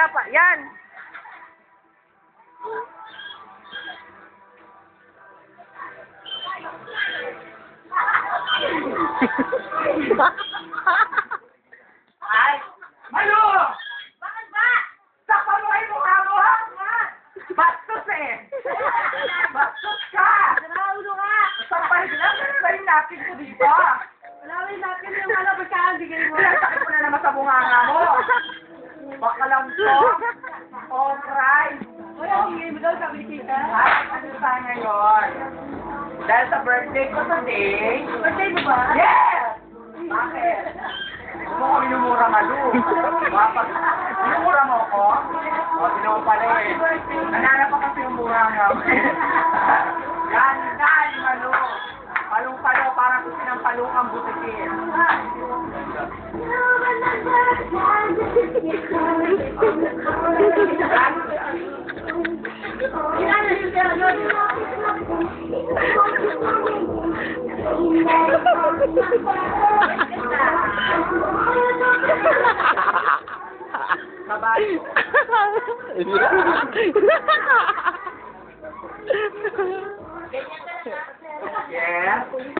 Wala pa. Yan. Ay! Malo! Bakit ba? Sakpan mo kayo mukha mo, ha? Bastos eh! Bastos ka! Nakaulo ka! Sakpan ka lang, ano ba yung napkin ko dito? Wala mo yung napkin yung ano, pagkaan, bigay mo. Pinasakit mo na naman sa bunganga mo. Oh, Christ. Wala, bigay mo daw, sabi ni Tita. Ano sa ngayon? Dahil sa birthday ko today. Birthday mo ba? Yes! Bakit? Gusto ko minumura nga. Kapag minumura mo ako, o, sino mo pala eh. Nananap ako sa minumura nga. Yan, yan, Malu. Palong-palo, parang kung sinampalukang butikin. Yes.